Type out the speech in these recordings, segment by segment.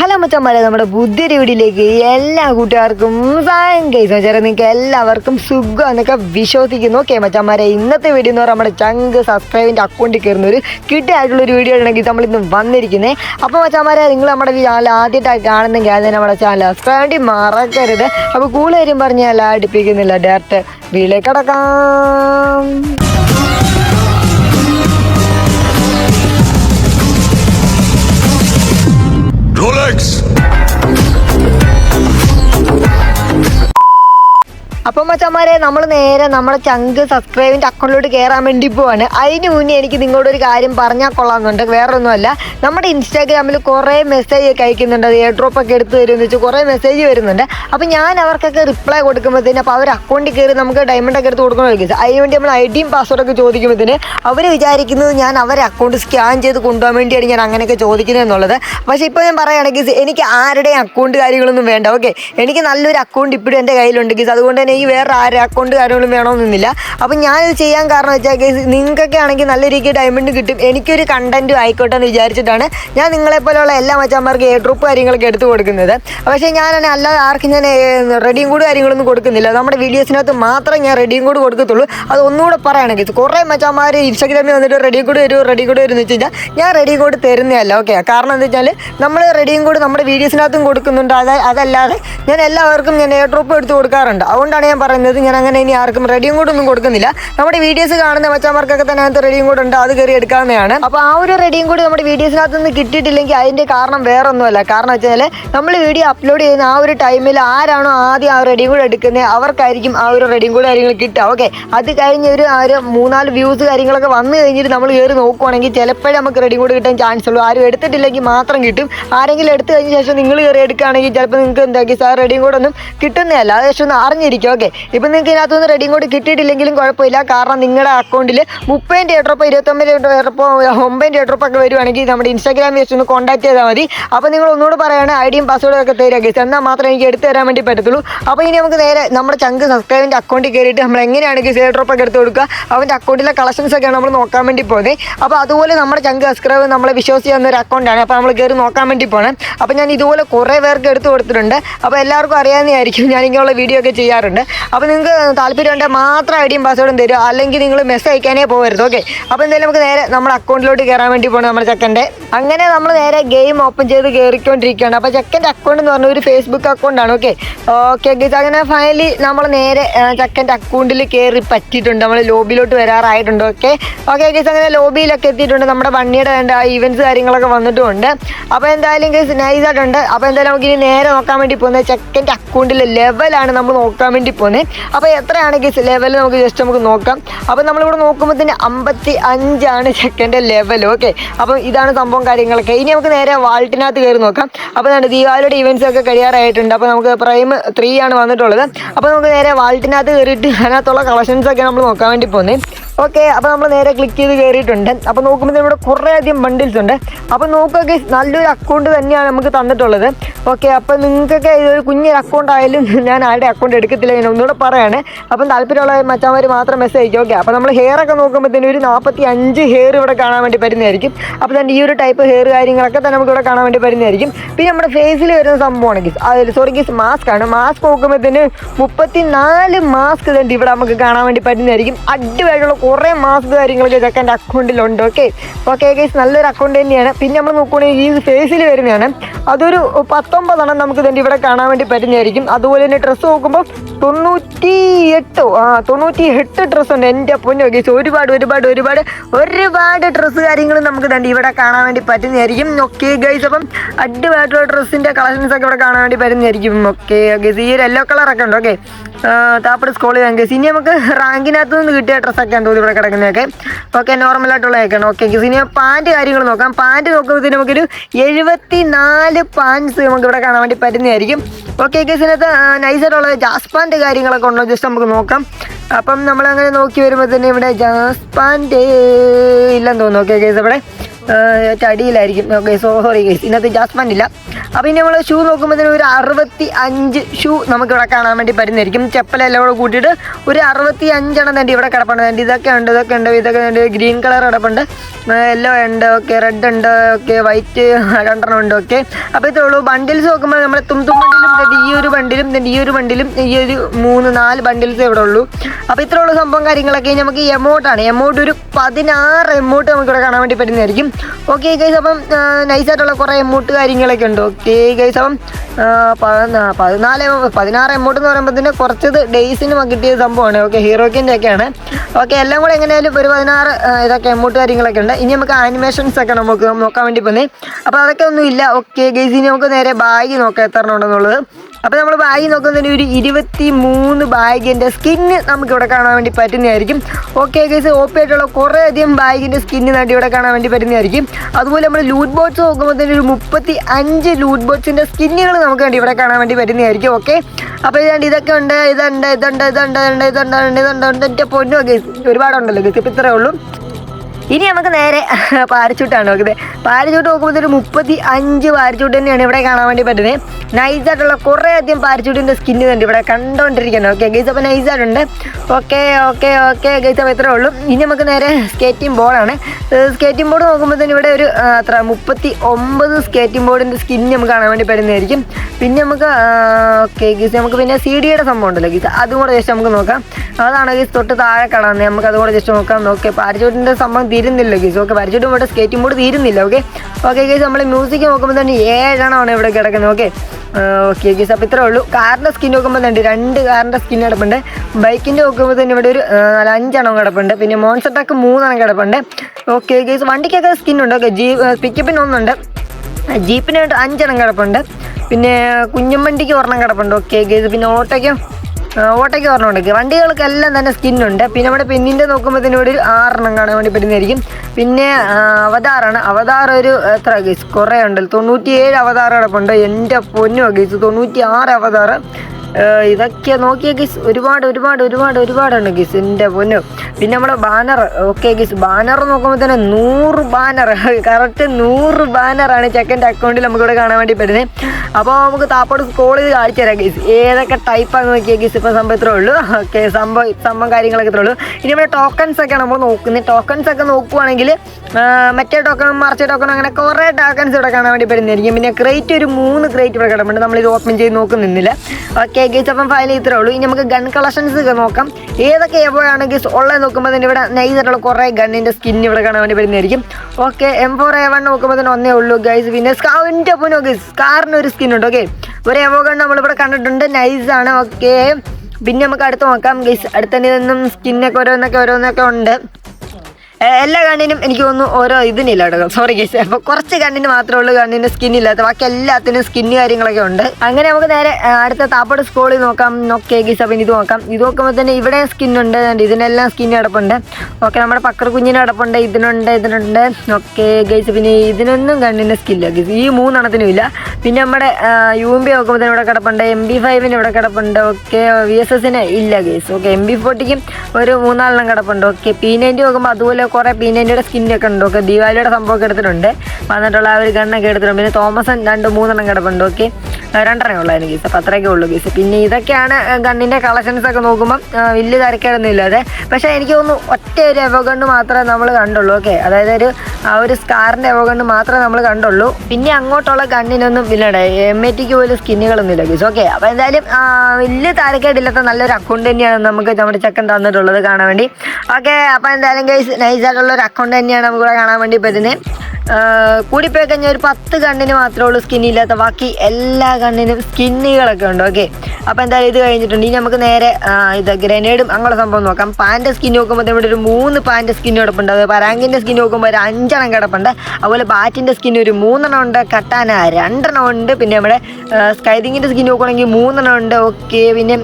Hello മച്ചന്മാരെ നമ്മുടെ ബുദ്ധിയുടെ വീടിലേക്ക് എല്ലാ കൂട്ടുകാർക്കും സാങ്കേസ് മച്ചാരെ നിങ്ങൾക്ക് എല്ലാവർക്കും സുഖം എന്നൊക്കെ വിശ്വസിക്കുന്നു. ഓക്കെ മച്ചന്മാരെ ഇന്നത്തെ വീഡിയോ എന്ന് പറയുമ്പോൾ നമ്മുടെ ചങ്ക് സബ്സ്ക്രൈബിന്റെ അക്കൗണ്ടിൽ കയറുന്ന ഒരു കിട്ടിയായിട്ടുള്ള ഒരു വീഡിയോ ആണെങ്കിൽ നമ്മൾ ഇന്ന് വന്നിരിക്കുന്നത് അപ്പോൾ മച്ചന്മാരെ നിങ്ങൾ നമ്മുടെ ചാനൽ ആദ്യമായിട്ടാണ് കാണുന്നെങ്കിൽ അത് നമ്മുടെ ചാനൽ സബ്സ്ക്രൈബ് വേണ്ടി മറക്കരുത്. അപ്പോൾ കൂടുതലും പറഞ്ഞാൽ അടുപ്പിക്കുന്നില്ല. ഡയറക്റ്റ് വീട്ടിലേക്ക് കിടക്കാം അപ്പം മച്ചന്മാരെ നമ്മൾ നേരെ നമ്മുടെ ചങ്ക് സബ്സ്ക്രൈബിന്റെ അക്കൗണ്ടിലോട്ട് കയറാൻ വേണ്ടി പോവാണ്. അതിന് മുന്നേ എനിക്ക് നിങ്ങളോട് ഒരു കാര്യം പറഞ്ഞാൽ കൊള്ളാമെന്നുണ്ട്. വേറെ ഒന്നുമല്ല നമ്മുടെ ഇൻസ്റ്റാഗ്രാമിൽ കുറേ മെസ്സേജ് ഒക്കെ അയക്കുന്നുണ്ട്. അത് എയർ ഡ്രോപ്പ് ഒക്കെ എടുത്ത് തരുമെന്ന് വെച്ച് കുറേ മെസ്സേജ് വരുന്നുണ്ട്. അപ്പം ഞാൻ അവർക്കൊക്കെ റിപ്ലൈ കൊടുക്കുമ്പോഴത്തേന് അപ്പോൾ അവർ അക്കൗണ്ടിൽ കയറി നമുക്ക് ഡയമണ്ട് ഒക്കെ എടുത്ത് കൊടുക്കണമായിരിക്കും അതിന് വേണ്ടി നമ്മൾ ഐ ഡിയും പാസ്വേഡൊക്കെ ചോദിക്കുമ്പോഴത്തേന് അവർ വിചാരിക്കുന്നത് ഞാൻ അവരെ അക്കൗണ്ട് സ്കാൻ ചെയ്ത് കൊണ്ടുപോകാൻ വേണ്ടിയാണ് ഞാൻ അങ്ങനെയൊക്കെ ചോദിക്കുന്നത് എന്നുള്ളത്. പക്ഷെ ഇപ്പോൾ ഞാൻ പറയുകയാണെങ്കിൽ എനിക്ക് ആരുടെയും അക്കൗണ്ട് കാര്യങ്ങളൊന്നും വേണ്ട. ഓക്കെ? എനിക്ക് നല്ലൊരു അക്കൗണ്ട് ഇപ്പോഴും എന്റെ കയ്യിലുണ്ട് അതുകൊണ്ട് തന്നെ എനിക്ക് വേറെ ആരെ അക്കൗണ്ട് കാര്യങ്ങളും വേണമെന്നൊന്നുമില്ല അപ്പം ഞാനിത് ചെയ്യാൻ കാരണം വെച്ചാൽ ഗീസ് നിങ്ങൾക്കൊക്കെ ആണെങ്കിൽ നല്ല രീതിക്ക് ഡയമണ്ട് കിട്ടും. എനിക്കൊരു കണ്ടന്റും ആയിക്കോട്ടെ എന്ന് വിചാരിച്ചിട്ടാണ് ഞാൻ നിങ്ങളെപ്പോലുള്ള എല്ലാ മച്ചാന്മാർക്ക് എയർ ഡ്രോപ്പ് കാര്യങ്ങളൊക്കെ എടുത്തു കൊടുക്കുന്നത്. പക്ഷേ തന്നെ അല്ലാതെ ആർക്കും ഞാൻ റെഡിയും കൂടി കാര്യങ്ങളൊന്നും കൊടുക്കുന്നില്ല. നമ്മുടെ വീഡിയോസിനകത്ത് മാത്രം ഞാൻ റെഡിയും കൂടി കൊടുക്കത്തുള്ളൂ. അത് ഒന്നുകൂടെ പറയുകയാണെങ്കിൽ കുറേ മച്ചാന്മാർ ഇൻസ്റ്റാഗ്രാമിൽ വന്നിട്ട് റെഡി കൂടെ വരും റെഡി കൂടെ വരും എന്ന് വെച്ച് കഴിഞ്ഞാൽ ഞാൻ റെഡി കൂടെ തരുന്നതല്ല. ഓക്കെ കാരണം എന്താ വെച്ചാൽ നമ്മൾ റെഡിയും കൂടെ നമ്മുടെ വീഡിയോസിനകത്തും കൊടുക്കുന്നുണ്ട്. അത് അതല്ലാതെ ഞാൻ എല്ലാവർക്കും ഞാൻ എയർ ഡ്രോപ്പ് എടുത്ത് കൊടുക്കാറുണ്ട്. അതുകൊണ്ടാണ് ഞാൻ പറയുന്നത് ഞാൻ അങ്ങനെ ഇനി ആർക്കും റെഡിയും കൂടെ ഒന്നും കൊടുക്കുന്നില്ല. നമ്മുടെ വീഡിയോസ് കാണുന്ന മച്ചാമാർക്കൊക്കെ തന്നെ അതിനകത്ത് റെഡിയും കൂടെ ഉണ്ട്. അത് കയറി എടുക്കാവുന്നതാണ്. അപ്പോൾ ആ ഒരു റെഡിയും കൂടി നമ്മുടെ വീഡിയോസിനകത്ത് നിന്ന് കിട്ടിയിട്ടില്ലെങ്കിൽ അതിന്റെ കാരണം വേറെ ഒന്നുമല്ല കാരണം വെച്ചാൽ നമ്മൾ വീഡിയോ അപ്ലോഡ് ചെയ്യുന്ന ആ ഒരു ടൈമിൽ ആരാണോ ആദ്യം ആ റെഡിയും കൂടെ എടുക്കുന്നത് അവർക്കായിരിക്കും ആ ഒരു റെഡിയും കൂടെ കാര്യങ്ങൾ കിട്ടുക. ഓക്കെ അത് കഴിഞ്ഞ് ഒരു ആ ഒരു മൂന്നാൽ വ്യൂസ് കാര്യങ്ങളൊക്കെ വന്നു കഴിഞ്ഞിട്ട് നമ്മൾ കയറി നോക്കുവാണെങ്കിൽ ചിലപ്പോഴേ നമുക്ക് റെഡിയും കൂടെ കിട്ടാൻ ചാൻസ് ഉള്ളൂ. ആരും എടുത്തിട്ടില്ലെങ്കിൽ മാത്രം കിട്ടും. ആരെങ്കിലും എടുത്തു കഴിഞ്ഞ ശേഷം നിങ്ങൾ കയറി എടുക്കുകയാണെങ്കിൽ ചിലപ്പോൾ നിങ്ങൾക്ക് എന്താക്കി സാർ റെഡിയും കൂടെ ഒന്നും കിട്ടുന്നതല്ല. അത് ശേഷം ഒന്ന് അറിഞ്ഞിരിക്കും ഓക്കെ. ഇപ്പം നിങ്ങൾക്ക് ഇതിനകത്തൊന്നും റെഡിയും കൂടി കിട്ടിയിട്ടില്ലെങ്കിലും കുഴപ്പമില്ല. കാരണം നിങ്ങളുടെ അക്കൗണ്ടിൽ മുപ്പതിന്റെ എട്രോപ്പോ ഇരുപത്തൊമ്പത് എട്രോപ്പോ ഒമ്പതിന്റെ എട്രോപ്പോ ഒക്കെ വരുവാണെങ്കിൽ നമ്മുടെ ഇൻസ്റ്റാഗ്രാം വെച്ച് ഒന്ന് കോൺടാക്ട് ചെയ്താൽ മതി. അപ്പോൾ നിങ്ങൾ ഒന്നുകൂടെ ഐ ഡിയും പാസ്വേഡും ഒക്കെ തരിക ഗസ് എന്നാൽ മാത്രമേ എനിക്ക് എടുത്തു തരാൻ വേണ്ടി പറ്റത്തുള്ളൂ. അപ്പോൾ ഇനി നമുക്ക് നേരെ നമ്മുടെ ചങ്ക് സബ്സ്ക്രൈബിന്റെ അക്കൗണ്ടിൽ കയറിയിട്ട് നമ്മൾ എങ്ങനെയാണ് ഗസ് എയർ ഡ്രോപ്പ് ഒക്കെ എടുത്ത് കൊടുക്കുക? അവന്റെ അക്കൗണ്ടിലെ കളക്ഷൻസ് ഒക്കെയാണ് നമ്മൾ നോക്കാൻ വേണ്ടി പോകുന്നത്. അപ്പോൾ അതുപോലെ നമ്മുടെ ചങ്ക് സബ്സ്ക്രൈബ് നമ്മളെ വിശ്വസിക്കുന്ന ഒരു അക്കൗണ്ടാണ് അപ്പോൾ നമ്മൾ കയറി നോക്കാൻ വേണ്ടി പോകണം അപ്പോൾ ഞാൻ ഇതുപോലെ കുറേ പേർക്ക് എടുത്ത് കൊടുത്തിട്ടുണ്ട്. അപ്പോൾ എല്ലാവർക്കും അറിയാവുന്നതായിരിക്കും. ഞാൻ ഇങ്ങനെയുള്ള വീഡിയോ ഒക്കെ ചെയ്യാറുണ്ട്. അപ്പോൾ നിങ്ങൾക്ക് താല്പര്യമുണ്ടെങ്കിൽ മാത്രം ഐ ഡിയും പാസ്വേഡും തരിക. അല്ലെങ്കിൽ നിങ്ങൾ മെസ്സേജ് അയക്കാനേ പോകരുത്. ഓക്കെ അപ്പോൾ എന്തായാലും നമുക്ക് നേരെ നമ്മുടെ അക്കൗണ്ടിലോട്ട് കയറാൻ വേണ്ടി പോകണം നമ്മുടെ ചെക്കന്റെ. അങ്ങനെ നമ്മൾ നേരെ ഗെയിം ഓപ്പൺ ചെയ്ത് കയറിക്കൊണ്ടിരിക്കുകയാണ് അപ്പോൾ ചെക്കന്റെ അക്കൗണ്ട് എന്ന് പറഞ്ഞാൽ ഒരു ഫേസ്ബുക്ക് അക്കൗണ്ടാണ് ഓക്കെ ഓക്കെ ഗീസ് അങ്ങനെ ഫൈനലി നമ്മൾ നേരെ ചെക്കന്റെ അക്കൗണ്ടിൽ കയറി പറ്റിയിട്ടുണ്ട്. നമ്മൾ ലോബിയിലോട്ട് വരാറായിട്ടുണ്ട്. ഓക്കെ ഓക്കെ ഗീസ് അങ്ങനെ ലോബിയിലൊക്കെ എത്തിയിട്ടുണ്ട്. നമ്മുടെ വണ്ണിയുടെ വേണ്ട ഈവന്റ്സ് കാര്യങ്ങളൊക്കെ വന്നിട്ടുമുണ്ട് അപ്പോൾ എന്തായാലും ഗീസ് നൈസായിട്ടുണ്ട് അപ്പോൾ എന്തായാലും നമുക്ക് ഇനി നേരെ നോക്കാൻ വേണ്ടി പോകുന്നത് ചെക്കന്റെ അക്കൗണ്ടിലെ ലെവലാണ് നമ്മൾ നോക്കാൻ വേണ്ടി പോകുന്നത് അപ്പോൾ എത്രയാണ് ഗീസ് ലെവൽ നമുക്ക് ജസ്റ്റ് നമുക്ക് നോക്കാം. അപ്പോൾ നമ്മളിവിടെ നോക്കുമ്പോൾ തന്നെ അമ്പത്തി അഞ്ചാണ് ചെക്കന്റെ ലെവൽ ഓക്കെ അപ്പോൾ ഇതാണ് സംഭവം കാര്യങ്ങളൊക്കെ. ഇനി നമുക്ക് നേരെ വാൾട്ടിനകത്ത് കയറി നോക്കാം. അപ്പോൾ എന്താണ് ദീപാവലിയുടെ ഇവന്റ്സ് ഒക്കെ കഴിയാറായിട്ടുണ്ട്. അപ്പോൾ നമുക്ക് പ്രൈം ത്രീ ആണ് വന്നിട്ടുള്ളത്. അപ്പോൾ നമുക്ക് നേരെ വാൾട്ടിനകത്ത് കയറിയിട്ട് അതിനകത്തുള്ള കളക്ഷൻസ് ഒക്കെ നമ്മൾ നോക്കാൻ വേണ്ടി പോകുന്നത് ഓക്കെ അപ്പോൾ നമ്മൾ നേരെ ക്ലിക്ക് ചെയ്ത് കയറിയിട്ടുണ്ട് അപ്പോൾ നോക്കുമ്പോൾ ഇവിടെ കുറേ അധികം ബണ്ടിൽസ് ഉണ്ട് അപ്പോൾ നോക്കൊക്കെ നല്ലൊരു അക്കൗണ്ട് തന്നെയാണ് നമുക്ക് തന്നിട്ടുള്ളത്. ഓക്കെ അപ്പോൾ നിങ്ങൾക്കൊക്കെ ഇതൊരു കുഞ്ഞൊരു അക്കൗണ്ട് ആയാലും ഞാൻ ആരുടെ അക്കൗണ്ട് എടുക്കത്തില്ല ഞാൻ ഒന്നുകൂടെ പറയാണ്. അപ്പം താല്പര്യമുള്ള മച്ചാന്മാർ മാത്രം മെസ്സേജ് അയക്കും ഓക്കെ അപ്പോൾ നമ്മൾ ഹെയർ ഒക്കെ നോക്കുമ്പോഴത്തേനും ഒരു നാൽപ്പത്തി അഞ്ച് ഹെയർ ഇവിടെ കാണാൻ വേണ്ടി പറ്റുന്നതായിരിക്കും. അപ്പോൾ തന്നെ ഈ ഒരു ടൈപ്പ് ഹെയർ കാര്യങ്ങളൊക്കെ തന്നെ നമുക്ക് ഇവിടെ കാണാൻ വേണ്ടി പറ്റുന്നതായിരിക്കും. പിന്നെ നമ്മുടെ ഫേസിൽ വരുന്ന സംഭവമാണ് ഗിസ് സോറി ഗീസ് മാസ്ക് ആണ്. മാസ്ക് നോക്കുമ്പോഴത്തേന് മുപ്പത്തി നാല് മാസ്ക് തന്നെ ഇവിടെ നമുക്ക് കാണാൻ വേണ്ടി പറ്റുന്നതായിരിക്കും. അടിപൊളിയായിട്ടുള്ള കുറേ മാസ് കാര്യങ്ങളൊക്കെ ചെക്കന്റെ അക്കൗണ്ടിലുണ്ട് ഓക്കെ ഓക്കെ ഗൈസ് നല്ലൊരു അക്കൗണ്ട് തന്നെയാണ്. പിന്നെ നമ്മൾ നോക്കുകയാണെങ്കിൽ ഈ ഫേസിൽ വരുന്നതാണ്. അതൊരു പത്തൊമ്പതെണ്ണം നമുക്ക് ഇതിന്റെ ഇവിടെ കാണാൻ വേണ്ടി പറ്റുന്നതായിരിക്കും. അതുപോലെ തന്നെ ഡ്രസ്സ് നോക്കുമ്പോൾ തൊണ്ണൂറ്റി എട്ടോ ആ തൊണ്ണൂറ്റി എട്ട് ഡ്രസ്സ് ഉണ്ട്. എന്റെ പൊന്നു ഗൈസ് ഒരുപാട് ഒരുപാട് ഒരുപാട് ഒരുപാട് ഡ്രസ്സ് കാര്യങ്ങളും നമുക്ക് തന്നെ ഇവിടെ കാണാൻ വേണ്ടി പറ്റുന്നതായിരിക്കും. ഓക്കെ ഗൈസ് അപ്പം അടിപൊളിയായിട്ടുള്ള ഡ്രസ്സിന്റെ കളക്ഷൻസ് ഒക്കെ ഇവിടെ കാണാൻ വേണ്ടി പറ്റുന്നതായിരിക്കും. ഓക്കെ ഗൈസ് ഈ ഒരു യെല്ലോ കളറൊക്കെ ഉണ്ട് ഓക്കെ താപ്പട് സ്കോൾ ചെയ്യാൻ ഗൈസ് ഇനി നമുക്ക് റാങ്കിനകത്ത് നിന്ന് കിട്ടിയ ഡ്രസ്സൊക്കെ ഉണ്ട് ഇവിടെ കിടക്കുന്നതൊക്കെ ഓക്കെ നോർമലായിട്ടുള്ളതൊക്കെയാണ് ഓക്കെ ഗൈസ് ഇനി പാന്റ് കാര്യങ്ങൾ നോക്കാം. പാന്റ് നോക്കുമ്പോഴത്തേന് നമുക്കൊരു എഴുപത്തി നാല് പാൻസ് നമുക്ക് ഇവിടെ കാണാൻ വേണ്ടി പറ്റുന്നതായിരിക്കും. ഓക്കെ ഗൈസ് ഇതിനകത്ത് നൈസായിട്ടുള്ള ജാസ്പാന്റെ കാര്യങ്ങളൊക്കെ ഉണ്ടോ? ജസ്റ്റ് നമുക്ക് നോക്കാം. അപ്പം നമ്മളങ്ങനെ നോക്കി വരുമ്പോൾ തന്നെ ഇവിടെ ജാസ്പാന്റെ ഇല്ലെന്ന് തോന്നുന്നു. ഓക്കെ കേസ് ഏറ്റവും അടിയിലായിരിക്കും. ഓക്കെ സോ സോറി ഗൈസ് ഇന്നത്തെ ജാസ്മെന്റ് ഇല്ല. അപ്പോൾ ഇനി നമ്മൾ ഷൂ നോക്കുമ്പോഴത്തേനും ഒരു അറുപത്തി അഞ്ച് ഷൂ നമുക്ക് ഇവിടെ കാണാൻ വേണ്ടി പറ്റുന്നതായിരിക്കും. ചെപ്പലെല്ലാം കൂടെ കൂട്ടിയിട്ട് ഒരു അറുപത്തി അഞ്ചെണ്ണം തന്നെ ഇവിടെ കിടപ്പുണ്ട്. തന്നെ ഇതൊക്കെ ഉണ്ട് ഇതൊക്കെ ഉണ്ട് ഇതൊക്കെ ഉണ്ട്. ഗ്രീൻ കളർ കിടപ്പുണ്ട്. യെല്ലോ ഉണ്ട് ഓക്കെ റെഡ് ഉണ്ട് ഓക്കെ വൈറ്റ് രണ്ടെണ്ണം ഉണ്ട് ഓക്കെ അപ്പോൾ ഇത്രേ ഉള്ളൂ. ബണ്ടിൽസ് നോക്കുമ്പോൾ നമ്മുടെ തുംതും ബണ്ടിലും ഈ ഒരു ബണ്ടിലും ഈ ഒരു ബണ്ടിലും ഈ ഒരു മൂന്ന് നാല് ബണ്ടിൽസ് ഇവിടെ ഉള്ളൂ. അപ്പോൾ ഉള്ളൂ സംഭവം കാര്യങ്ങളൊക്കെ. നമുക്ക് ആണ്. എമൗണ്ട് ഒരു പതിനാറ് എമൗണ്ട് നമുക്കിവിടെ കാണാൻ വേണ്ടി പറ്റുന്നതായിരിക്കും. ഓക്കെ ഗൈസ് അപ്പം നൈസായിട്ടുള്ള കുറേ എമൗണ്ട് കാര്യങ്ങളൊക്കെ ഉണ്ട്. ഓക്കെ ഗൈസ് അപ്പം പതിനാല് പതിനാറ് എമൗണ്ട് എന്ന് പറയുമ്പോൾ തന്നെ കുറച്ചത് ഡേയ്സിന് കിട്ടിയ സംഭവമാണ്. ഓക്കെ ഹീറോക്കിന്റെ ഒക്കെയാണ്. ഓക്കെ എല്ലാം കൂടെ എങ്ങനെയായാലും ഒരു പതിനാറ് ഇതൊക്കെ എമൗണ്ട് കാര്യങ്ങളൊക്കെ ഉണ്ട്. ഇനി നമുക്ക് ആനിമേഷൻസ് ഒക്കെ നമുക്ക് നോക്കാൻ വേണ്ടി പോന്നേ. അപ്പോൾ അതൊക്കെ ഒന്നും ഇല്ല ഓക്കെ ഗൈസ് ഇനി നമുക്ക് നേരെ ബാഗ് നോക്കാം. എത്ര ഉണ്ടെന്നുള്ളത്. അപ്പോൾ നമ്മൾ ബാഗ് നോക്കുന്നതിന് ഒരു ഇരുപത്തി മൂന്ന് ബാഗിന്റെ സ്കിന്ന് നമുക്കിവിടെ കാണാൻ വേണ്ടി പറ്റുന്നതായിരിക്കും ഓക്കെ ഗൈസ് ഓ ആയിട്ടുള്ള കുറേ അധികം ബാഗിന്റെ സ്കിന്ന് നടി ഇവിടെ കാണാൻ വേണ്ടി പറ്റുന്നതായിരിക്കും അതുപോലെ നമ്മൾ ലൂട്ട് ബോട്ട്സ് നോക്കുമ്പോൾ ഒരു മുപ്പത്തി അഞ്ച് ലൂട്ട് ബോട്ട്സിന്റെ സ്കിന്നുകൾ നമുക്ക് വേണ്ടി ഇവിടെ കാണാൻ വേണ്ടി പറ്റുന്നതായിരിക്കും ഓക്കെ അപ്പോൾ ഇതാണ്ട് ഇതൊക്കെ ഉണ്ട് ഇതുണ്ട് ഇതുണ്ട് ഇതുണ്ട് ഇതുണ്ട് ഇതുണ്ട് ഇതുണ്ട് ഇതുണ്ട് എന്റെ പൊന്നു കേസ് ഒരുപാടുണ്ടല്ലോ ഗൈസ് ഇപ്പൊ ഇത്രയേ ഉള്ളൂ ഇനി നമുക്ക് നേരെ പാരച്ചൂട്ടാണ് നോക്കുന്നത് പാരച്ചൂട്ട് നോക്കുമ്പോൾ ഒരു മുപ്പത്തി അഞ്ച് പാരച്ചൂട്ട് തന്നെയാണ് ഇവിടെ കാണാൻ വേണ്ടി പറ്റുന്നത്. നൈസായിട്ടുള്ള കുറേ അധികം പാരച്ചൂട്ടിന്റെ സ്കിന്ന് ഉണ്ട് ഇവിടെ കണ്ടുകൊണ്ടിരിക്കുന്നത് ഓക്കെ ഗൈസ് അപ്പോൾ നൈസായിട്ടുണ്ട്. ഓക്കെ ഓക്കെ ഓക്കെ ഗൈസ് അപ്പോൾ ഇത്രേ ഉള്ളൂ. ഇനി നമുക്ക് നേരെ സ്കേറ്റിംഗ് ബോർഡാണ് സ്കേറ്റിംഗ് ബോർഡ് നോക്കുമ്പോൾ തന്നെ ഇവിടെ ഒരു അത്ര മുപ്പത്തി ഒമ്പത് സ്കേറ്റിംഗ് ബോർഡിന്റെ സ്കിന്ന് നമുക്ക് കാണാൻ വേണ്ടി പറ്റുന്നതായിരിക്കും. പിന്നെ നമുക്ക് ഓക്കെ ഗീസ് നമുക്ക് പിന്നെ സി ഡിയുടെ സംഭവം ഉണ്ടല്ലോ ഗീസ് അതും കൂടെ ജസ്റ്റ് നമുക്ക് നോക്കാം. അതാണ് ഗീസ് തൊട്ട് താഴെ കാണാൻ? നമുക്ക് അതുകൂടെ ജസ്റ്റ് നോക്കാം. ഓക്കെ പാരച്ചൂട്ടിന്റെ സംഭവം തീരുന്നില്ല ഗീസ് ഓക്കെ വരച്ചിട്ട് പോട്ടെ സ്കേറ്റിംഗ് ബോർഡ് തീരുന്നില്ല ഓക്കെ ഓക്കെ ഗീസ് നമ്മൾ മ്യൂസിക് നോക്കുമ്പോൾ തന്നെ ഏഴെണ്ണമാണ് ഇവിടെ കിടക്കുന്നത് ഓക്കെ ഓക്കെ ഗീസ് അപ്പോൾ ഇത്രേ ഉള്ളൂ. കാറിന്റെ സ്കിൻ നോക്കുമ്പോൾ തന്നെ രണ്ട് കാറിന്റെ സ്കിൻ കിടപ്പുണ്ട്. ബൈക്കിന്റെ നോക്കുമ്പോൾ തന്നെ ഇവിടെ ഒരു നാല് അഞ്ചെണ്ണം കിടപ്പുണ്ട്. പിന്നെ മോൺസർ അറ്റാക്ക് മൂന്നെണ്ണം കിടപ്പുണ്ട്. ഓക്കെ ഗീസ് വണ്ടിക്കൊക്കെ സ്കിൻ ഉണ്ട് ഓക്കെ ജീ പിക്കപ്പിന് ഒന്നുണ്ട്. ജീപ്പിനായിട്ട് അഞ്ചെണ്ണം കിടപ്പുണ്ട്. പിന്നെ കുഞ്ഞമ്മണ്ടിക്ക് ഒരെണ്ണം കിടപ്പുണ്ട് ഓക്കെ ഗീസ് പിന്നെ ഓട്ടോയ്ക്കും ഓട്ടോയ്ക്ക് ഉണ്ട് വണ്ടികൾക്കെല്ലാം തന്നെ സ്കിന്നുണ്ട്. പിന്നെ നമ്മുടെ പിന്നിന്റെ നോക്കുമ്പോഴത്തേനും ഇവിടെ ഒരു ആറെണ്ണം കാണാൻ വേണ്ടി പറ്റുന്നതായിരിക്കും. പിന്നെ അവതാറാണ്. അവതാർ ഒരു എത്ര കേസ് കുറേ ഉണ്ട് തൊണ്ണൂറ്റി ഏഴ് അവതാർ കിടപ്പുണ്ട് എന്റെ പൊന്നു കേസ് തൊണ്ണൂറ്റി ആറ് അവതാർ ഏഹ് ഇതൊക്കെ നോക്കിയ ഗീസ് ഒരുപാട് ഒരുപാട് ഒരുപാട് ഒരുപാടുണ്ട് ഗീസ് എന്റെ പൊന്നു. പിന്നെ നമ്മുടെ ബാനർ ഓക്കെ ഗീസ് ബാനർ നോക്കുമ്പോൾ തന്നെ നൂറ് ബാനർ കറക്റ്റ് നൂറ് ബാനറാണ് ചെക്കന്റെ അക്കൗണ്ടിൽ നമുക്കിവിടെ കാണാൻ വേണ്ടി പറ്റുന്നത്. അപ്പോൾ നമുക്ക് താപ്പോട് സ്കോൾ ചെയ്ത് കാണിച്ചു തരാം ഗീസ്. ഏതൊക്കെ ടൈപ്പാണ് നോക്കിയ ഗീസ് ഇപ്പോൾ സംഭവം ഇത്രേ ഉള്ളൂ. ഓക്കെ സംഭവം സംഭവം കാര്യങ്ങളൊക്കെ ഇത്രേ ഉള്ളൂ. ഇനി നമ്മുടെ ടോക്കൺസ് ഒക്കെ നമ്മൾ നോക്കുന്നത്. ടോക്കൺസ് ഒക്കെ നോക്കുവാണെങ്കിൽ മറ്റേ ടോക്കൺ മറിച്ച ടോക്കൺ അങ്ങനെ കുറേ ടോക്കൺസ് ഇവിടെ കാണാൻ വേണ്ടി പറ്റുന്നതായിരിക്കും. പിന്നെ ക്രേറ്റ് ഒരു മൂന്ന് ക്രേറ്റ് ഇവിടെ കിടപ്പുണ്ട്. നമ്മളിത് ഓപ്പൺ ചെയ്ത് നോക്കുന്നില്ല. ഓക്കെ ഗീസ് അപ്പം ഫയൽ ഇത്രേ ഉള്ളൂ. ഇനി നമുക്ക് ഗൺ കളക്ഷൻസ് നോക്കാം. ഏതൊക്കെ എപ്പോഴാണ് ഗീസ് ഉള്ളത് നോക്കുമ്പോൾ തന്നെ ഇവിടെ നൈസായിട്ടുള്ള കുറേ ഗണ്ണിന്റെ സ്കിൻ ഇവിടെ കാണാൻ വേണ്ടി വരുന്നതായിരിക്കും. Okay M four A one നോക്കുമ്പോൾ തന്നെ ഒന്നേ ഉള്ളൂ ഗൈസ് പിന്നെ സ്കാവിന്റെ ഒപ്പം നോക്കി സ്കാറിന് ഒരു സ്കിൻ ഉണ്ട് ഓക്കെ ഒരു എവോ ഗൺ നമ്മളിവിടെ കണ്ടിട്ടുണ്ട്. നൈസാണ് ഓക്കെ പിന്നെ നമുക്ക് അടുത്ത് നോക്കാം ഗൈസ് അടുത്തന്നെ നിന്നും സ്കിന്നൊക്കെ ഓരോന്നൊക്കെ ഓരോന്നൊക്കെ ഉണ്ട്. എല്ലാ കണ്ണിനും എനിക്ക് തോന്നുന്നു ഓരോ ഇതിനില്ല കേട്ടോ. സോറി കേസ് അപ്പോൾ കുറച്ച് കണ്ണിന് മാത്രമേ ഉള്ളൂ കണ്ണിന് സ്കിൻ ഇല്ലാത്ത ബാക്കി എല്ലാത്തിനും സ്കിൻ കാര്യങ്ങളൊക്കെ ഉണ്ട്. അങ്ങനെ നമുക്ക് നേരെ അടുത്ത താപ്പോട് സ്കോളിൽ നോക്കാം. നോക്കേ ഗീസ് അപ്പം ഇത് നോക്കാം. ഇത് നോക്കുമ്പോൾ തന്നെ ഇവിടെ സ്കിൻ ഉണ്ട് ഇതിനെല്ലാം സ്കിൻ കിടപ്പുണ്ട് ഓക്കെ നമ്മുടെ പക്കർ കുഞ്ഞിന് കിടപ്പുണ്ട് ഇതിനുണ്ട്. ഇതിനുണ്ട് ഓക്കെ ഗൈസ് പിന്നെ ഇതിനൊന്നും കണ്ണിന് സ്കില്ല ഗീസ് ഈ മൂന്നെണ്ണത്തിനും ഇല്ല. പിന്നെ നമ്മുടെ യു എം ബി നോക്കുമ്പോൾ തന്നെ ഇവിടെ കിടപ്പുണ്ട്. എം ബി ഫൈവിന് ഇവിടെ കിടപ്പുണ്ട്. ഓക്കെ വി എസ് എസിന് ഇല്ല ഗൈസ് ഓക്കെ എം ബി ഫോർട്ടിക്കും ഒരു മൂന്നാലെണ്ണം കിടപ്പുണ്ട്. ഓക്കെ പി നയന്റി നോക്കുമ്പോൾ അതുപോലെ കുറേ പിന്നെ സ്കിന്നൊക്കെ ഉണ്ട് ഓക്കെ? ദീപാവലിയുടെ സംഭവമൊക്കെ എടുത്തിട്ടുണ്ട്. വന്നിട്ടുള്ള ആ ഒരു ഗണ്ണൊക്കെ എടുത്തിട്ടുണ്ട്. പിന്നെ തോമസൻ രണ്ട് മൂന്നെണ്ണം കിടപ്പുണ്ട് ഓക്കെ? രണ്ടെണ്ണേ ഉള്ളായിരുന്നു ഗീസ്. അപ്പോൾ അത്രയൊക്കെ ഉള്ളൂ ഗീസ്. പിന്നെ ഇതൊക്കെയാണ് ഗണ്ണിന്റെ കളക്ഷൻസ് ഒക്കെ നോക്കുമ്പം വലിയ തിരക്കേടൊന്നും ഇല്ലാതെ. പക്ഷേ എനിക്ക് തോന്നുന്നു ഒറ്റ ഒരു എവഗണ്ട് മാത്രമേ നമ്മൾ കണ്ടുള്ളൂ ഓക്കെ? അതായത് ഒരു ആ ഒരു സ്കാറിന്റെ എവഗണ്ട് മാത്രമേ നമ്മൾ കണ്ടുള്ളൂ. പിന്നെ അങ്ങോട്ടുള്ള ഗണ്ണിനൊന്നും ഇല്ലടേ. എം എ ടിക്ക് പോലും സ്കിന്നുകളൊന്നും ഇല്ല ഗീസ് ഓക്കെ? അപ്പോൾ എന്തായാലും വലിയ താരക്കേടില്ലാത്ത നല്ലൊരു അക്കൗണ്ട് തന്നെയാണ് നമുക്ക് നമ്മുടെ ചെക്കൻ തന്നിട്ടുള്ളത് കാണാൻ വേണ്ടി. ഓക്കെ അപ്പോൾ എന്തായാലും ഗൈസ് നൈസായിട്ടുള്ള ഒരു അക്കൗണ്ട് തന്നെയാണ് നമുക്ക് ഇവിടെ കാണാൻ വേണ്ടി പറ്റുന്നത്. കൂടിപ്പോയി കഴിഞ്ഞാൽ ഒരു പത്ത് കണ്ണിന് മാത്രമേ ഉള്ളൂ സ്കിൻ ഇല്ലാത്ത ബാക്കി എല്ലാ കണ്ണിനും സ്കിന്നുകളൊക്കെ ഉണ്ട് ഓക്കെ അപ്പോൾ എന്തായാലും ഇത് കഴിഞ്ഞിട്ടുണ്ട്. ഇനി നമുക്ക് നേരെ ഇത് ഗ്രനേഡും അങ്ങനെയുള്ള സംഭവം നോക്കാം. പാന്റെ സ്കിൻ നോക്കുമ്പോൾ ഇവിടെ ഒരു മൂന്ന് പാന്റെ സ്കിൻ കിടപ്പുണ്ട്. അത് പരാങ്കിന്റെ സ്കിൻ നോക്കുമ്പോൾ ഒരു അഞ്ചെണ്ണം കിടപ്പുണ്ട്. അതുപോലെ ബാറ്റിന്റെ സ്കിൻ ഒരു മൂന്നെണ്ണം ഉണ്ട് കട്ടാന രണ്ടെണ്ണം ഉണ്ട്. പിന്നെ നമ്മുടെ സ്കൈതിങ്ങിന്റെ സ്കിൻ നോക്കുവാണെങ്കിൽ മൂന്നെണ്ണം ഉണ്ട് ഓക്കെ പിന്നെ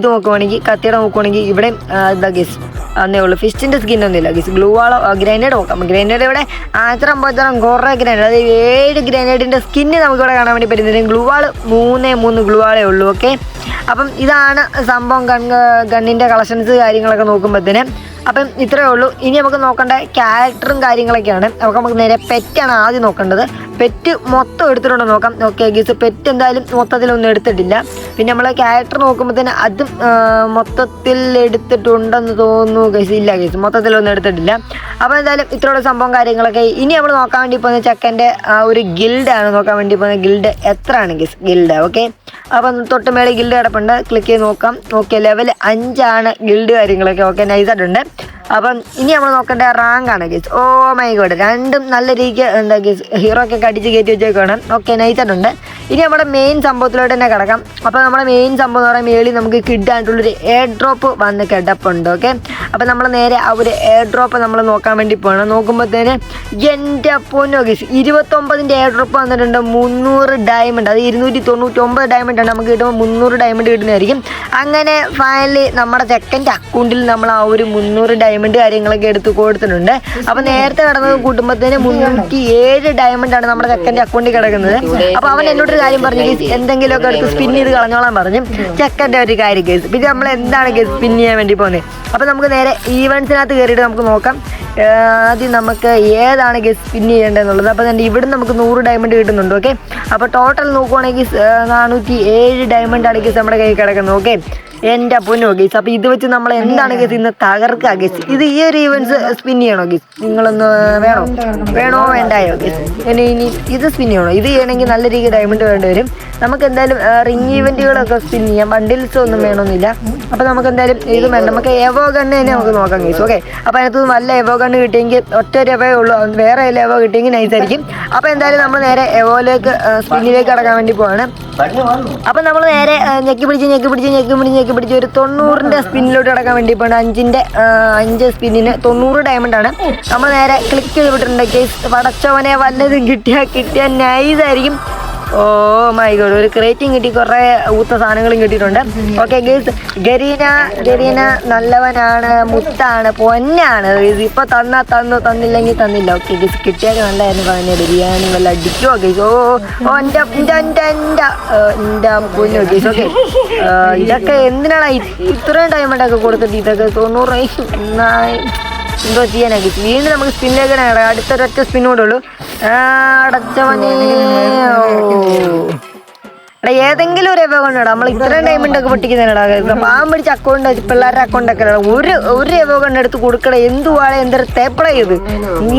ഇത് നോക്കുവാണെങ്കിൽ കത്തിയുടെ നോക്കുവാണെങ്കിൽ ഇവിടെ ഇതാ ഗസ് അന്നേ ഉള്ളൂ. ഫിഷിന്റെ സ്കിൻ ഒന്നുമില്ല. ഗസ് ഗ്ലൂ വാളോ ഗ്രൈനേഡ് നോക്കാം ഗ്രൈനേഡ് ഇവിടെ ആയിരത്തി പോച്ചറം കുറേ ഗ്രനേഡ് അതായത് ഏഴ് ഗ്രനേഡിന്റെ സ്കിന്ന് നമുക്കിവിടെ കാണാൻ വേണ്ടി പറ്റുന്നില്ല ഗ്ലൂ വാൾ മൂന്നേ മൂന്ന് ഗ്ലൂ വാളേ ഉള്ളൂ ഓക്കെ അപ്പം ഇതാണ് സംഭവം ഗൺ ഗണ്ണിന്റെ കളക്ഷൻസ് കാര്യങ്ങളൊക്കെ നോക്കുമ്പോഴത്തേന് അപ്പം ഇത്രയേ ഉള്ളൂ. ഇനി നമുക്ക് നോക്കേണ്ട ക്യാരക്ടറും കാര്യങ്ങളൊക്കെയാണ്. നമുക്ക് നമുക്ക് നേരെ പെറ്റാണ് ആദ്യം നോക്കേണ്ടത്. പെറ്റ് മൊത്തം എടുത്തിട്ടുണ്ടോ നോക്കാം. ഓക്കെ ഗീസ് പെറ്റ് എന്തായാലും മൊത്തത്തിലൊന്നും എടുത്തിട്ടില്ല. പിന്നെ നമ്മൾ ക്യാരക്ടർ നോക്കുമ്പോൾ തന്നെ അതും മൊത്തത്തിൽ എടുത്തിട്ടുണ്ടെന്ന് തോന്നുന്നു ഗൈസ് ഇല്ല ഗൈസ് മൊത്തത്തിലൊന്നും എടുത്തിട്ടില്ല. അപ്പോൾ എന്തായാലും ഇത്രയുള്ള സംഭവം കാര്യങ്ങളൊക്കെ ഇനി നമ്മൾ നോക്കാൻ വേണ്ടി പോകുന്ന ചെക്കന്റെ ആ ഒരു ഗിൽഡാണ് നോക്കാൻ വേണ്ടി പോകുന്ന ഗിൽഡ് എത്രയാണ് ഗൈസ് ഗിൽഡ് ഓക്കെ അപ്പം തൊട്ട് മേളിൽ ഗിൽഡ് കിടപ്പുണ്ട്. ക്ലിക്ക് ചെയ്ത് നോക്കാം. ഓക്കെ ലെവൽ അഞ്ചാണ് ഗിൽഡ് കാര്യങ്ങളൊക്കെ. ഓക്കെ നൈസായിട്ടുണ്ട് അപ്പം ഇനി നമ്മൾ നോക്കേണ്ട റാങ്ക് ആണ് ഗീസ് ഓ മൈ ഗോഡ് രണ്ടും നല്ല രീതിക്ക് എന്താ ഗീസ് ഹീറോ ഒക്കെ അടിച്ച് കയറ്റി വെച്ചേക്കാണ് ഓക്കെ നൈസായിട്ടുണ്ട് ഇനി നമ്മുടെ മെയിൻ സംഭവത്തിലോട്ട് തന്നെ കിടക്കാം. അപ്പോൾ നമ്മുടെ മെയിൻ സംഭവം എന്ന് പറയുമ്പോൾ മേളിൽ നമുക്ക് കിഡായിട്ടുള്ളൊരു എയർ ഡ്രോപ്പ് വന്ന് കിടപ്പുണ്ട് ഓക്കെ അപ്പോൾ നമ്മൾ നേരെ ആ ഒരു എയർ ഡ്രോപ്പ് നമ്മൾ നോക്കാൻ വേണ്ടി പോകണം നോക്കുമ്പോഴത്തേന് എന്റെ പൊന്നോ ഗീസ് ഇരുപത്തൊമ്പതിന്റെ എയർ ഡ്രോപ്പ് വന്നിട്ടുണ്ട്. മുന്നൂറ് ഡയമണ്ട് അത് ഇരുന്നൂറ്റി തൊണ്ണൂറ്റി ഒമ്പത് ഡയമണ്ട് ആണ്. നമുക്ക് കിട്ടുമ്പോൾ മുന്നൂറ് ഡയമണ്ട് കിട്ടുന്നതായിരിക്കും. അങ്ങനെ ഫൈനലി നമ്മുടെ സെക്കൻഡ് അക്കൗണ്ടിൽ നമ്മൾ ആ ഒരു മുന്നൂറ് ഡയമണ്ട് കാര്യങ്ങളൊക്കെ എടുത്ത് കൊടുത്തിട്ടുണ്ട്. അപ്പൊ നേരത്തെ കിടന്നത് കൂട്ടുമ്പോഴത്തേന് മുന്നൂറ്റി ഏഴ് ഡയമണ്ട് ആണ് നമ്മുടെ ചെക്കന്റെ അക്കൗണ്ടിൽ കിടക്കുന്നത്. അപ്പൊ അവൻ എന്നോട് ഒരു കാര്യം പറഞ്ഞു "ഗയ്സ്, എന്തെങ്കിലുമൊക്കെ എടുത്ത് സ്പിൻ ചെയ്ത് കളഞ്ഞോളാൻ പറഞ്ഞു. ചെക്കന്റെ ഒരു കാര്യം കേസ് പിന്നെ നമ്മൾ എന്താണ് കേസ് സ്പിൻ ചെയ്യാൻ വേണ്ടി പോകുന്നത്? അപ്പൊ നമുക്ക് നേരെ ഈവൻസിനകത്ത് കയറിയിട്ട് നമുക്ക് നോക്കാം. ആദ്യം നമുക്ക് ഏതാണ് ഗസ് സ്പിൻ ചെയ്യേണ്ടതെന്നുള്ളത്. അപ്പോൾ തന്നെ ഇവിടെ നമുക്ക് നൂറ് ഡയമണ്ട് കിട്ടുന്നുണ്ട് ഓക്കെ അപ്പോൾ ടോട്ടൽ നോക്കുവാണെങ്കിൽ നാനൂറ്റി ഏഴ് ഡയമണ്ട് ആണ് ഗസ് നമ്മുടെ കയ്യിൽ കിടക്കുന്നത് ഓക്കെ എന്റെ പൊന്നോ ഗീസ് അപ്പോൾ ഇത് വെച്ച് നമ്മൾ എന്താണ് ഗസ് ഇന്ന് തകർക്കുക ഗസ് ഇത് ഈ ഒരു ഈവൻസ് സ്പിൻ ചെയ്യണോ ഗീസ് നിങ്ങളൊന്ന് വേണോ? വേണോ വേണ്ടായോ ഗീസ് ഇനി ഇനി ഇത് സ്പിൻ ചെയ്യണോ? ഇത് ചെയ്യണമെങ്കിൽ നല്ല രീതിയിൽ ഡയമണ്ട് വേണ്ടി വരും. നമുക്ക് എന്തായാലും റിങ് ഇവന്റുകളൊക്കെ സ്പിൻ ചെയ്യാം. ബണ്ടിൽസ് ഒന്നും വേണമെന്നില്ല. അപ്പോൾ നമുക്ക് എന്തായാലും ഇത് വേണ്ട നമുക്ക് എവോ ഗണ്ണ് തന്നെ നമുക്ക് നോക്കാം ഗീസ് ഓക്കെ അപ്പോൾ അതിനകത്ത് നല്ല എവോ ഗണ്ണ് കിട്ടിയെങ്കിൽ ഒറ്റ രവേ ഉള്ളൂ. വേറെ വല്ല എവോ കിട്ടിയെങ്കിൽ നൈസ് ആയിരിക്കും. അപ്പോൾ എന്തായാലും നമ്മൾ നേരെ എവോയിലേക്ക് സ്പിന്നിലേക്ക് കടക്കാൻ വേണ്ടി പോവാണ്. അപ്പോൾ നമ്മൾ നേരെ ഞെക്കി പിടിച്ച് ഞെക്കി പിടിച്ച് ഞെക്കി പിടിച്ച് ഞെക്കി പിടിച്ച് ഒരു തൊണ്ണൂറിന്റെ സ്പിന്നിലോട്ട് കിടക്കാൻ വേണ്ടി പോകണം അഞ്ചിന്റെ അഞ്ച് സ്പിന്നിന് തൊണ്ണൂറ് ആണ്. നമ്മൾ നേരെ ക്ലിക്ക് ചെയ്ത് വിട്ടിട്ടുണ്ട്. പടച്ചവനെ വല്ലതും കിട്ടിയാൽ കിട്ടിയാൽ നൈസായിരിക്കും. ഓ മൈ ഗോഡ് ഒരു ക്രേറ്റിംഗ് കിട്ടി കുറേ ഊത്ത സാധനങ്ങളും കിട്ടിയിട്ടുണ്ട്. ഓക്കെ ഗേൾസ് ഗരീന ഗരീന നല്ലവനാണ് മുത്താണ് പൊന്നാണ്. ഇപ്പൊ തന്നാ തന്നു തന്നില്ലെങ്കിൽ തന്നില്ല. ഓക്കെ ഗേസ് കിട്ടിയാലും നല്ലതായിരുന്നു പറഞ്ഞ ബിരിയാണി വല്ല അടിക്കുമോ ഗേസ് ഓ ഓ എന്റെ എന്റെ പൊന്നു ഗേസ് ഓക്കെ ഇതൊക്കെ എന്തിനാണ്? ഇത്രയും ടൈമുണ്ടൊക്കെ കൊടുത്തിട്ട് ഇതൊക്കെ തൊണ്ണൂറ് എന്തോ ചെയ്യാനാ ഗീസ് വീണ്ടും നമുക്ക് സ്പിന്നിലേക്ക് അടുത്തൊരൊറ്റ സ്പിന്നോടുള്ളൂ അടച്ചവനെ. എടാ ഏതെങ്കിലും ഒരു എവോ നമ്മൾ ഇത്രയും ഡയമണ്ട് ഒക്കെ പൊട്ടിക്കുന്നതിനടാ. പാവം പിടിച്ച അക്കൗണ്ട് പിള്ളേരുടെ അക്കൗണ്ട് ഒക്കെ ഒരു ഒരു എവോ കൊണ്ട് എടുത്ത് കൊടുക്കട. എന്തുവാളെ എന്തൊരു തേപ്പള ഇത്.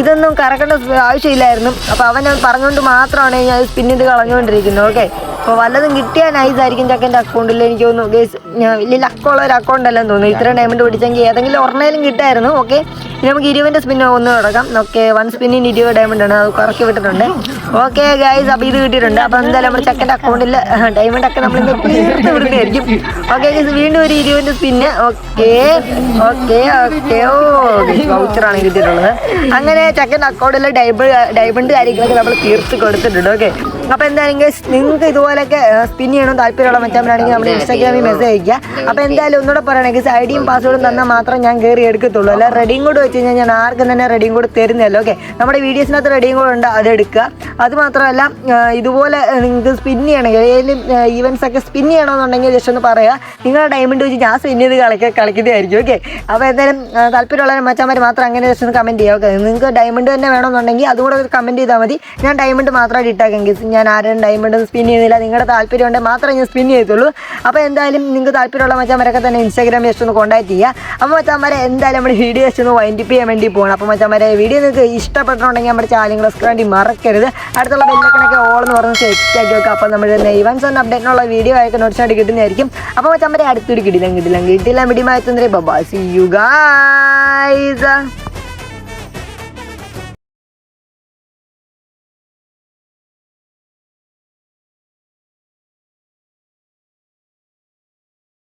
ഇതൊന്നും കറക്കേണ്ട ആവശ്യമില്ലായിരുന്നു. അപ്പൊ അവൻ പറഞ്ഞുകൊണ്ട് മാത്രമാണ് ഞാൻ സ്പിന്നിത് ചെയ്ത് കളഞ്ഞുകൊണ്ടിരിക്കുന്നത്. ഓക്കെ അപ്പോൾ വല്ലതും കിട്ടിയാൽ നൈസായിരിക്കും ചക്കന്റെ അക്കൗണ്ടിൽ എനിക്ക് തോന്നുന്നു ഗേസ് വലിയ ലക്കമുള്ള ഒരു അക്കൗണ്ട് അല്ലെന്ന് തോന്നുന്നു. ഇത്രയും ഡയമണ്ട് പിടിച്ചെങ്കിൽ ഏതെങ്കിലും ഒരെണ്ണയിലും കിട്ടായിരുന്നു. ഓക്കെ ഇനി നമുക്ക് ഇരുപതിന്റെ സ്പിൻ ഒന്ന് കിടക്കാം ഓക്കെ വൺ സ്പിന്നിന് ഇരുപത് ഡയമണ്ട് ആണ്. അത് കുറച്ച് വിട്ടിട്ടുണ്ട്. ഓക്കെ ഗൈസ് അപ്പോൾ ഇത് കിട്ടിയിട്ടുണ്ട്. അപ്പോൾ എന്തായാലും നമ്മുടെ ചക്കന്റെ അക്കൗണ്ടിൽ ഡയമണ്ട് ഒക്കെ നമ്മൾ തീർത്ത് ഓക്കെ ഗൈസ് വീണ്ടും ഒരു ഇരുപതിന്റെ സ്പിന്ന് ഓക്കെ ഓക്കെ ഓക്കെ ഓ വൗച്ചറാണ് കിട്ടിയിട്ടുള്ളത്. അങ്ങനെ ചക്കന്റെ അക്കൗണ്ടിൽ ഡയമണ്ട് ഡയമണ്ട് കാര്യങ്ങളൊക്കെ നമ്മൾ തീർത്ത് കൊടുത്തിട്ടുണ്ട്. ഓക്കെ അപ്പോൾ എന്തായാലും ഗൈസ് നിങ്ങൾക്ക് ഇതുപോലൊക്കെ സ്പിൻ ചെയ്യണം താല്പര്യമുള്ള മച്ചാമ്പലാണെങ്കിൽ നമ്മുടെ ഇൻസ്റ്റാഗ്രാമിൽ മെസ്സേജ് അയക്കുക അപ്പോൾ എന്തായാലും ഒന്നുകൂടെ പറയണമെങ്കിൽ ഡിയും പാസ്വേഡും തന്നാൽ മാത്രം ഞാൻ കയറി എടുക്കത്തുള്ളൂ. അല്ല റെഡിയും കൂടെ വെച്ച് കഴിഞ്ഞാൽ ഞാൻ ആർക്കും തന്നെ റെഡിയും കൂടെ തരുന്നതല്ലോ ഓക്കെ. നമ്മുടെ വീഡിയോസിനകത്ത് റെഡിയും കൂടെ ഉണ്ട്? അത് എടുക്കുക. അത് മാത്രമല്ല ആ, ഇതുപോലെ നിങ്ങൾക്ക് സ്പിൻ ചെയ്യണമെങ്കിൽ ഏതെങ്കിലും ഈവൻസ് ഒക്കെ സ്പിൻ ചെയ്യണമെന്നുണ്ടെങ്കിൽ ജസ്റ്റ് ഒന്ന് പറയുക. നിങ്ങളുടെ ഡയമണ്ട് വെച്ച് ഞാൻ സ്പിൻ ചെയ്ത് കളിക്ക കളിക്കുന്നതായിരിക്കും ഓക്കെ അപ്പോൾ എന്തായാലും താല്പര്യമുള്ള മച്ചാന്മാർ മാത്രം അങ്ങനെ ജസ്റ്റ് ഒന്ന് കമന്റ് ചെയ്യുക ഓക്കെ നിങ്ങൾക്ക് ഡയമണ്ട് തന്നെ വേണമെന്നുണ്ടെങ്കിൽ അതുകൂടെ ഒരു കമന്റ് ചെയ്താൽ മതി. ഞാൻ ഡയമണ്ട് മാത്രമായിട്ട് ഇട്ടാക്കെങ്കിൽ ഞാൻ ആരും ഡയമണ്ട് സ്പിൻ ചെയ്യുന്നില്ല. നിങ്ങളുടെ താല്പര്യം ഉണ്ടെങ്കിൽ മാത്രമേ ഞാൻ സ്പിൻ ചെയ്യത്തുള്ളൂ. അപ്പോൾ എന്തായാലും നിങ്ങൾക്ക് താല്പര്യമുള്ള മച്ചാന്മാരൊക്കെ തന്നെ ഇൻസ്റ്റാഗ്രാമിൽ ജസ്റ്റ് ഒന്ന് കോൺടാക്ട് ചെയ്യുക. അപ്പോൾ മച്ചാന്മാരെ എന്തായാലും നമ്മുടെ വീഡിയോ ജസ്റ്റ് ഒന്ന് വൈൻഡിപ്പ് ചെയ്യാൻ വേണ്ടി പോകണം അപ്പോൾ മച്ചാന്മാരെ വീഡിയോ നിങ്ങൾക്ക് ഇഷ്ടപ്പെട്ടിട്ടുണ്ടെങ്കിൽ നമ്മുടെ ചാനൽ സബ്സ്ക്രൈബ് മറക്കരുത്. അടുത്തുള്ള ബെല്ലക്കണൊക്കെ ഓൾ എന്ന് പറഞ്ഞ് സെറ്റ് ആക്കി വെക്കുക അപ്പോൾ നമ്മുടെ നെയ്വൻ സൺ അപ്ഡേറ്റിനുള്ള വീഡിയോ ആയിട്ട് നോട്ടിച്ചായിട്ട് കിട്ടുന്നതായിരിക്കും. അപ്പോൾ ചമ്മരെ അടുത്തൊരു കിടിലം കിടിലം കിട്ടില്ല മിടിമാറ്റുന്നേ ബബാ സി യു ഗൈസ്